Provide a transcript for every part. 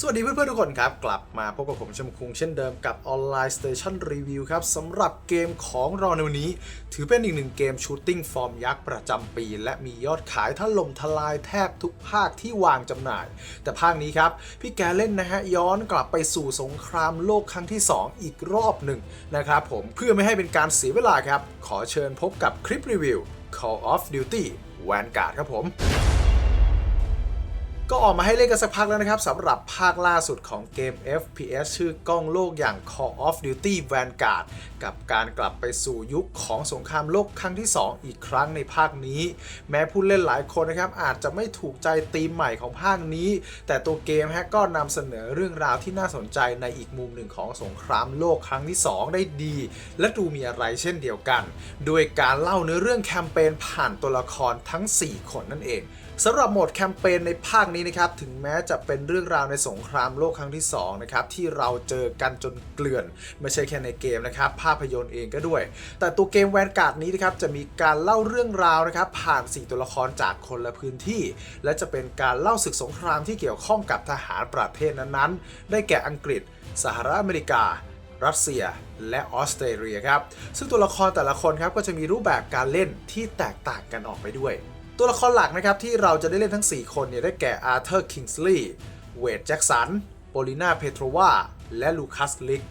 สวัสดีเพื่อนๆทุกคนครับ กลับมาพบกับผมชมคุงเช่นเดิมกับออนไลน์สเตชันรีวิวครับสำหรับเกมของเราในวันนี้ ถือเป็นอีกหนึ่งเกมชูตติ้งฟอร์มยักษ์ประจำปี และมียอดขายถล่มทลายแทบทุกภาคที่วางจำหน่าย แต่ภาคนี้ครับ พี่แกเล่นนะฮะ ย้อนกลับไปสู่สงครามโลกครั้งที่ 2 อีกรอบหนึ่งนะครับผมเพื่อไม่ให้เป็นการเสียเวลาครับ ขอเชิญพบกับคลิปรีวิว Call of Duty Vanguard ครับผม ก็ออกมาให้เล่นกันสักพักแล้วนะครับสำหรับภาคล่าสุดของเกม FPS ชื่อกล้องโลกอย่าง Call of Duty Vanguard กับการกลับไปสู่ยุคของสงครามโลกครั้งที่ 2 อีกครั้งในภาคนี้ แม้ผู้เล่นหลายคนนะครับอาจจะไม่ถูกใจธีมใหม่ของภาคนี้ แต่ตัวเกมฮะก็นำเสนอเรื่องราวที่น่าสนใจในอีกมุมหนึ่งของสงครามโลกครั้งที่ 2 ได้ดี และดูมีอะไรเช่นเดียวกัน โดยการเล่าเนื้อเรื่องแคมเปญผ่านตัวละครทั้ง 4 คนนั่นเองสำหรับโหมดแคมเปญในภาคนี้นะครับ ถึงแม้จะเป็นเรื่องราวในสงครามโลกครั้งที่2นะครับที่เราเจอกันจนเกลื่อน ไม่ใช่แค่ในเกมนะครับ ภาพยนตร์เองก็ด้วย แต่ตัวเกมแวนการ์ดนี้นะครับจะมีการเล่าเรื่องราวนะครับ ผ่าน 4 ตัวละครจากคนละพื้นที่ และจะเป็นการเล่าศึกสงครามที่เกี่ยวข้องกับทหารประเทศนั้นๆ ได้แก่อังกฤษ สหรัฐอเมริการัสเซียและออสเตรเลียครับ ซึ่งตัวละครแต่ละคนครับก็จะมีรูปแบบการเล่นที่แตกต่างกันออกไปด้วย ตัวละครหลักนะครับที่เราจะได้เล่นทั้ง 4 คนเนี่ยได้แก่อาร์เธอร์คิงส์ลีย์เวดแจ็กสันโปลิน่าเพโทรวาและลูคัสลิก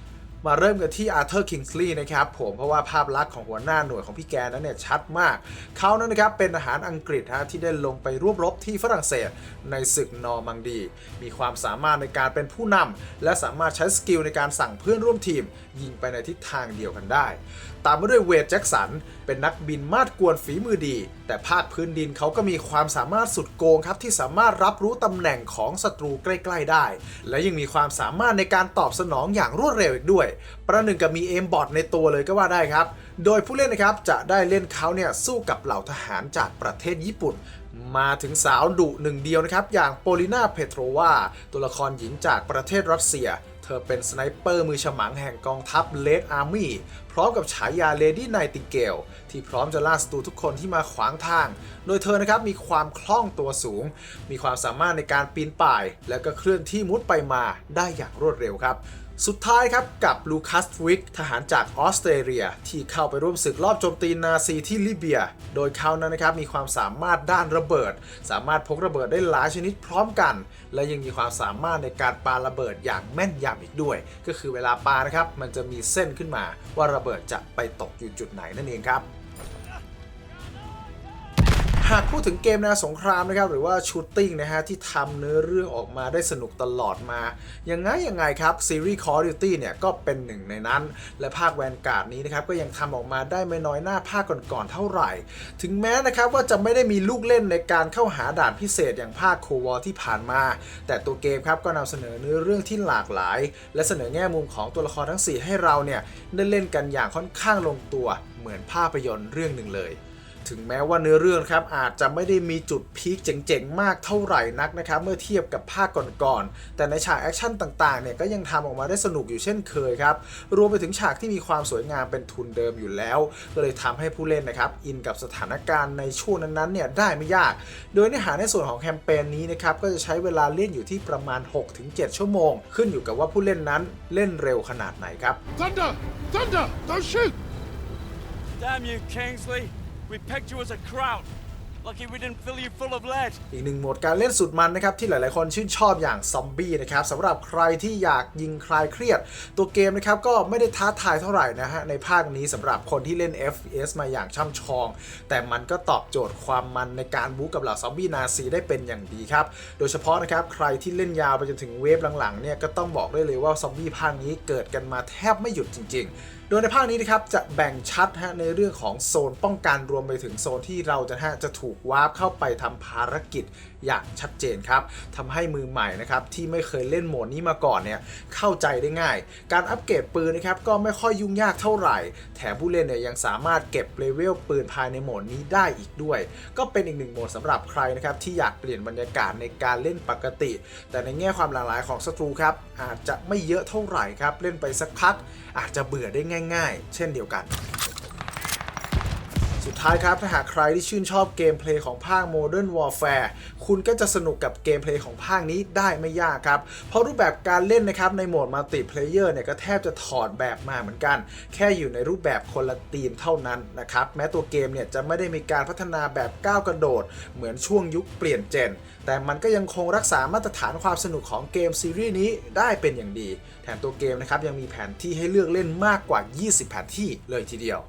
มาเริ่มกันที่อาร์เธอร์คิงส์ลีย์นะครับผมเพราะว่าภาพลักษณ์ของหัวหน้าหน่วยของพี่แกนั้นเนี่ยชัดมาก เขานั้นนะครับเป็นทหารอังกฤษฮะที่ได้ลงไปร่วมรบที่ฝรั่งเศสในศึกนอร์มังดี มีความสามารถในการเป็นผู้นำและสามารถใช้สกิลในการสั่งเพื่อนร่วมทีม ยิงไปในทิศทางเดียวกันได้ ตามมาด้วยเวดแจ็คสัน เป็นนักบินมาดกวนฝีมือดี แต่ภาคพื้นดินเขาก็มีความสามารถสุดโกงครับที่สามารถรับรู้ตำแหน่งของศัตรูใกล้ ๆได้ และยังมีความสามารถในการตอบสนองอย่างรวดเร็วอีกด้วยประหนึ่งกับมีเอมบอทในตัวเลยก็ว่าได้ครับ โดยผู้เล่นนะครับจะได้เล่นเขาเนี่ยสู้กับเหล่าทหารจากประเทศญี่ปุ่น มาถึงสาวดุหนึ่งเดียวนะครับ อย่างโปลิน่าเพโทรวาตัวละครหญิงจากประเทศรัสเซีย เธอเป็นสไนเปอร์มือฉมังแห่งกองทัพเลดอาร์มี่พร้อมกับฉายาเลดี้ไนติงเกลที่พร้อมจะล่าศัตรูทุกคนที่มาขวางทาง โดยเธอนะครับมีความคล่องตัวสูง มีความสามารถในการปีนป่าย และก็เคลื่อนที่มุดไปมาได้อย่างรวดเร็วครับ สุดท้ายครับกับลูคัสวิกทหารจากออสเตรเลีย ที่เข้าไปร่วมศึกรอบโจมตีนาซีที่ลิเบีย โดยเขานั้นนะครับมีความสามารถด้านระเบิด สามารถพกระเบิดได้หลายชนิดพร้อมกัน และยังมีความสามารถในการปาระเบิดอย่างแม่นยำอีกด้วย ก็คือเวลาปานะครับมันจะมีเส้นขึ้นมาว่าระเบิดจะไปตกอยู่จุดไหนนั่นเองครับ หากพูดถึงเกมแนวสงครามนะครับหรือว่าชูตติ้งนะฮะที่ทำเนื้อเรื่องออกมาได้สนุกตลอดมา ยังไงยังไงครับซีรีส์ Call of Duty เนี่ยก็เป็นหนึ่งในนั้น และภาคแวนการ์ดนี้นะครับก็ยังทำออกมาได้ไม่น้อยหน้าภาคก่อนๆเท่าไหร่ ถึงแม้นะครับว่าจะไม่ได้มีลูกเล่นในการเข้าหาด่านพิเศษอย่างภาคโควอที่ผ่านมา แต่ตัวเกมครับก็นำเสนอเนื้อเรื่องที่หลากหลาย และเสนอแง่มุมของตัวละครทั้ง 4 ให้เราเนี่ยได้เล่นกันอย่างค่อนข้างลงตัวเหมือนภาพยนตร์เรื่องหนึ่งเลย ถึงแม้ว่าเนื้อเรื่องครับอาจจะไม่ได้มีจุดพีคเจ๋งๆ มากเท่าไหร่นักนะครับเมื่อเทียบกับภาคก่อนๆ แต่ในฉากแอคชั่นต่างๆเนี่ยก็ยังทำออกมาได้สนุกอยู่เช่นเคยครับรวมไปถึงฉากที่มีความสวยงามเป็นทุนเดิมอยู่แล้ว ก็เลยทำให้ผู้เล่นนะครับอินกับสถานการณ์ในช่วงนั้นๆเนี่ยได้ไม่ยาก โดยเนื้อหาในส่วนของแคมเปญนี้นะครับก็จะใช้เวลาเล่นอยู่ที่ประมาณ 6-7 ชั่วโมง ขึ้นอยู่กับว่าผู้เล่นนั้นเล่นเร็วขนาดไหนครับ Thunder! Thunder! Don't shoot! Damn you, Kingsley. We picked you as a crowd. Lucky we didn't fill you full of lead. อีกหนึ่งโหมดการเล่นสุดมันนะครับ ที่หลายๆ คนชื่นชอบอย่างซอมบี้นะครับสำหรับใครที่อยากยิงคลายเครียด ตัวเกมนะครับก็ไม่ได้ท้าทายเท่าไหร่นะฮะ ในภาคนี้สำหรับคนที่เล่น FPS มาอย่างช่ำชอง แต่มันก็ตอบโจทย์ความมันในการบู๊กับเหล่าซอมบี้นาซีได้เป็นอย่างดีครับ โดยเฉพาะนะครับใครที่เล่นยาวไปจนถึงเวฟหลังๆเนี่ยก็ต้องบอกได้เลยว่าซอมบี้ภาคนี้เกิดกันมาแทบไม่หยุดจริง ๆโดยในภาคนี้นะครับจะแบ่งชัดฮะในเรื่องของโซนป้องกันรวมไปถึงโซนที่เราจะฮะจะถูกวาร์ปเข้าไปทำภารกิจอย่างชัดเจนครับทำให้มือใหม่นะครับที่ไม่เคยเล่นโหมดนี้มาก่อนเนี่ยเข้าใจได้ง่าย การอัปเกรดปืนนะครับก็ไม่ค่อยยุ่งยากเท่าไหร่ แถมผู้เล่นเนี่ยยังสามารถเก็บเลเวลปืนภายในโหมดนี้ได้อีกด้วย ก็เป็นอีกหนึ่งโหมดสำหรับใครนะครับที่อยากเปลี่ยนบรรยากาศในการเล่นปกติ แต่ในแง่ความหลากหลายของศัตรูครับอาจจะไม่เยอะเท่าไหร่ครับเล่นไปสักพักอาจจะเบื่อได้ง่าย ๆ เช่นเดียวกัน สุดท้ายครับ ถ้าหากใครที่ชื่นชอบเกมเพลย์ของภาค Modern Warfare คุณก็จะสนุกกับเกมเพลย์ของภาคนี้ได้ไม่ยากครับ เพราะรูปแบบการเล่นนะครับในโหมดมัลติเพลเยอร์เนี่ยก็แทบจะถอดแบบมาเหมือนกัน แค่อยู่ในรูปแบบคนละธีมเท่านั้นนะครับ แม้ตัวเกมเนี่ยจะไม่ได้มีการพัฒนาแบบก้าวกระโดด เหมือนช่วงยุคเปลี่ยนเจน แต่มันก็ยังคงรักษามาตรฐานความสนุกของเกมซีรีส์นี้ได้เป็นอย่างดี แถมตัวเกมนะครับยังมีแผนที่ให้เลือกเล่นมากกว่า 20 แผนที่เลยทีเดียว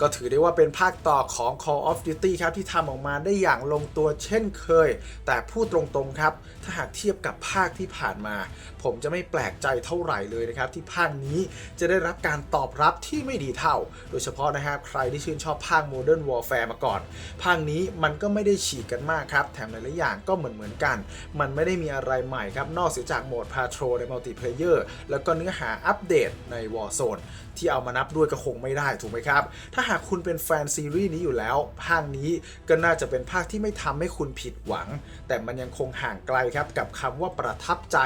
ก็ถือได้ว่าเป็นภาคต่อของ Call of Duty ครับที่ทำออกมาได้อย่างลงตัวเช่นเคย แต่พูดตรงๆครับ ถ้าหากเทียบกับภาคที่ผ่านมาผมจะไม่แปลกใจเท่าไหร่เลยนะครับที่ภาคนี้จะได้รับการตอบรับที่ไม่ดีเท่า โดยเฉพาะนะครับใครที่ชื่นชอบภาค Modern Warfare มาก่อน ภาคนี้มันก็ไม่ได้ฉีกกันมากครับ แถมหลายๆอย่างก็เหมือนเหมือนๆกัน มันไม่ได้มีอะไรใหม่ครับ นอกเสียจากโหมด Patrol ใน Multiplayer แล้วก็เนื้อหาอัปเดตใน Warzone ที่เอามานับด้วยก็คงไม่ได้ถูกไหมครับ ถ้าหากคุณเป็นแฟนซีรีส์นี้อยู่แล้ว ภาคนี้ก็น่าจะเป็นภาคที่ไม่ทำให้คุณผิดหวัง แต่มันยังคงห่างไกลครับกับคำว่าประทับใจ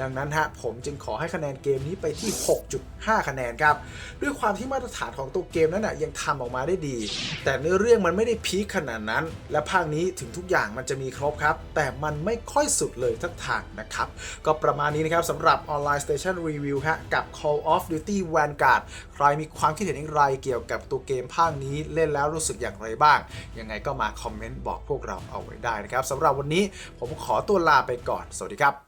ดังนั้นฮะผมจึงขอให้คะแนนเกมนี้ไปที่ 6.5 คะแนนครับ ด้วยความที่มาตรฐานของตัวเกมนั้นนะยังทำออกมาได้ดี แต่เนื้อเรื่องมันไม่ได้พีคขนาดนั้น และภาคนี้ถึงทุกอย่างมันจะมีครบครับ แต่มันไม่ค่อยสุดเลยทักทางนะครับ ก็ประมาณนี้นะครับสำหรับ Online Station Review ฮะกับ Call of Duty Vanguard ใครมีความคิดเห็นอย่างไรเกี่ยวกับตัวเกมภาคนี้เล่นแล้วรู้สึกอย่างไรบ้าง ยังไงก็มาคอมเมนต์บอกพวกเราเอาไว้ได้นะครับสำหรับวันนี้ผมขอตัวลาไปก่อน สวัสดีครับ